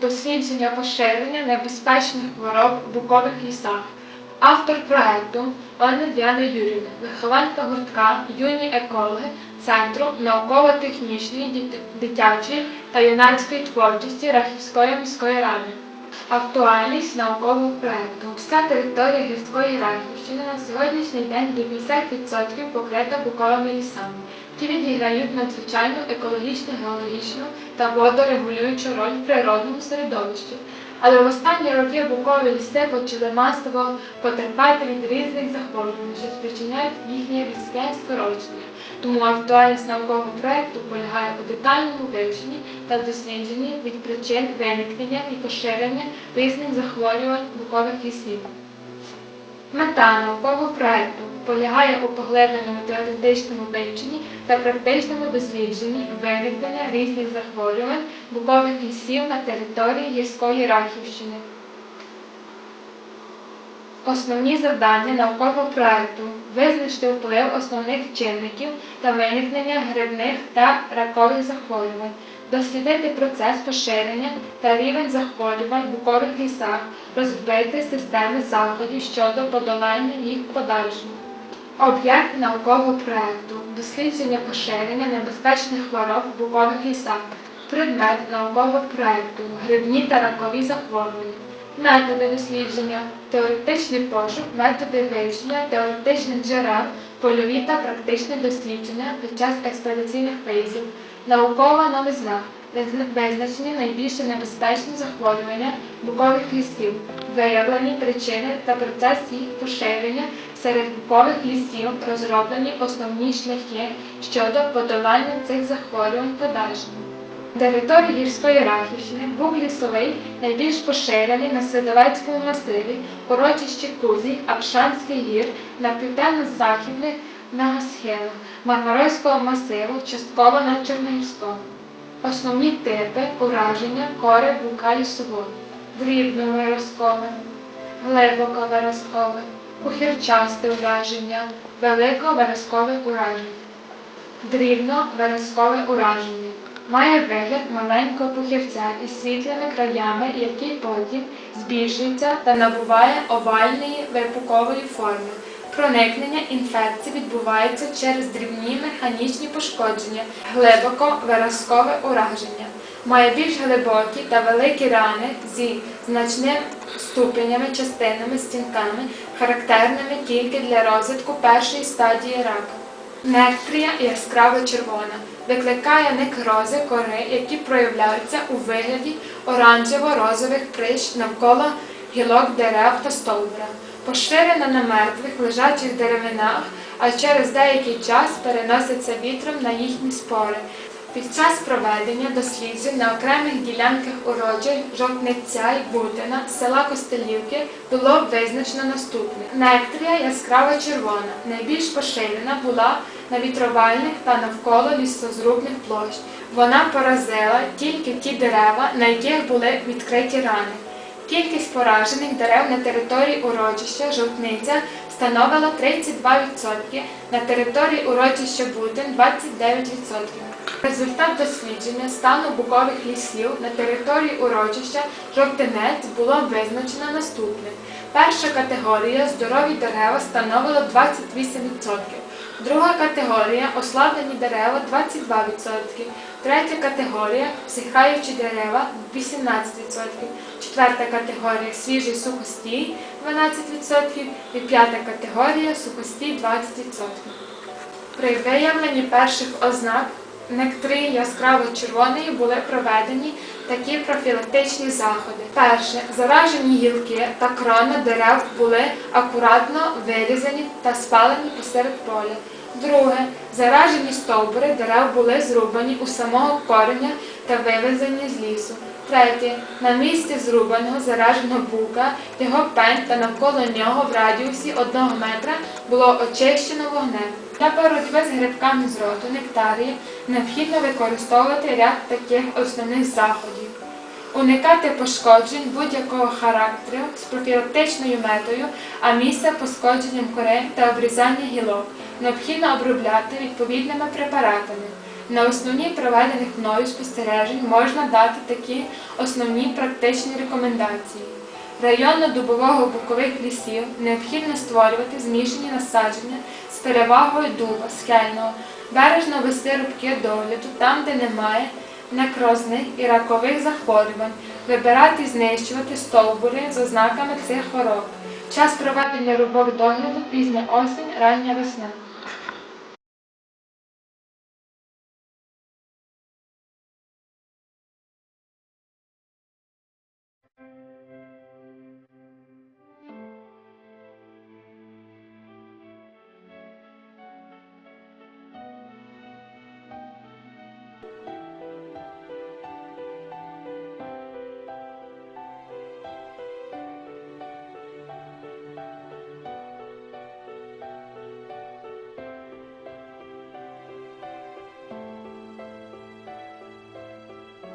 дослідження поширення небезпечних хвороб в букових лісах. Автор проекту Анна Діана Юрівна, вихованка гуртка Юні екологи Центру науково-технічної, дитячої та юнацької творчості Рахівської міської ради. Актуальність наукового проекту. Вся територія гірської Рахівщини на сьогоднішній день до 50% покрита буковими лісами, які відіграють надзвичайну екологічну, геологічну та водорегулюючу роль в природному середовищі. Але в останні роки букові ліси почали масово потерпати від різних захворювань, що спричиняють їхнє різке скорочення. Тому актуальність наукового проекту полягає у детальному вивченні та дослідженні від причин виникнення і поширення різних захворювань букових лісів. Мета наукового проекту полягає у поглибленому теоретичному вивченні та практичному дослідженні виникнення різних захворювань букових лісів на території гірської Рахівщини. Основні завдання наукового проекту визначити вплив основних чинників та виникнення грибних та ракових захворювань, дослідити процес поширення та рівень захворювань в букових лісах, розбити системи заходів щодо подолання їх в подальшому. Об'єкт наукового проекту дослідження поширення небезпечних хвороб в букових лісах. Предмет наукового проекту грибні та ракові захворювання. Методи дослідження, теоретичний пошук, методи вивчення, теоретичних джерел, польові та практичне дослідження під час експедиційних виїздів, наукова новизна, визначені найбільш небезпечні захворювання букових лісів, виявлені причини та процес їх поширення серед букових лісів, розроблені основні шляхи щодо подолання цих захворювань подальшому. Території гірської Рахівщини був лісовий, найбільш поширений на Свидовецькому масиві, урочищі Кузій, Апшанський гір, на південно-західних схилах Мармаройського масиву, частково на Чорногірському. Основні типи ураження кори бука лісової, дрібно-виразкове, глибоко-виразкове, кухірчасте ураження, велико-виразкове ураження. Дрібно-виразкове ураження. Має вигляд маленького пухівця із світлими краями, який потім збільшується та набуває овальної випукової форми. Проникнення інфекції відбувається через дрібні механічні пошкодження, глибоко виразкове ураження. Має більш глибокі та великі рани зі значним ступенями, частинами, стінками, характерними тільки для розвитку першої стадії рака. Нектрія яскраво червона, викликає некрози кори, які проявляються у вигляді оранжево-розових прищ навколо гілок дерев та стовбура, поширена на мертвих лежачих деревинах, а через деякий час переноситься вітром на їхні спори. Під час проведення досліджень на окремих ділянках урочищ Жовтниця і Бутина села Костелівки було визначено наступне. Нектрія яскраво червона, найбільш поширена була на вітровальних та навколо лісозрубних площ. Вона поразила тільки ті дерева, на яких були відкриті рани. Кількість поражених дерев на території урочища Жовтниця становила 32%, на території урочища Бутин 29%. Результат дослідження стану букових лісів на території урочища Жовтинець було визначено наступне. Перша категорія здорові дерева становила 28%. Друга категорія ослаблені дерева 22%. Третя категорія всихаючі дерева 18%. Четверта категорія свіжий сухостій 12% і п'ята категорія сухостій 20%. При виявленні перших ознак нектрії яскраво-червоної були проведені такі профілактичні заходи. Перше, заражені гілки та крона дерев були акуратно вирізані та спалені посеред поля. Друге, заражені стовбури дерев були зрубані у самого кореня та вивезені з лісу. Третє, на місці зрубаного зараженого бука, його пень та навколо нього в радіусі одного метра було очищено вогнем. Для боротьби з грибками з роду нектарії необхідно використовувати ряд таких основних заходів. Уникати пошкоджень будь-якого характеру з профілактичною метою, а місце пошкодженням корень та обрізання гілок необхідно обробляти відповідними препаратами. На основі проведених мною спостережень можна дати такі основні практичні рекомендації. Районно-дубового букових лісів необхідно створювати змішані насадження з перевагою дуба, скельного, бережно вести рубки догляду там, де немає некрозних і ракових захворювань, вибирати і знищувати стовбури з ознаками цих хвороб. Час проведення рубок догляду пізня осінь, рання весна.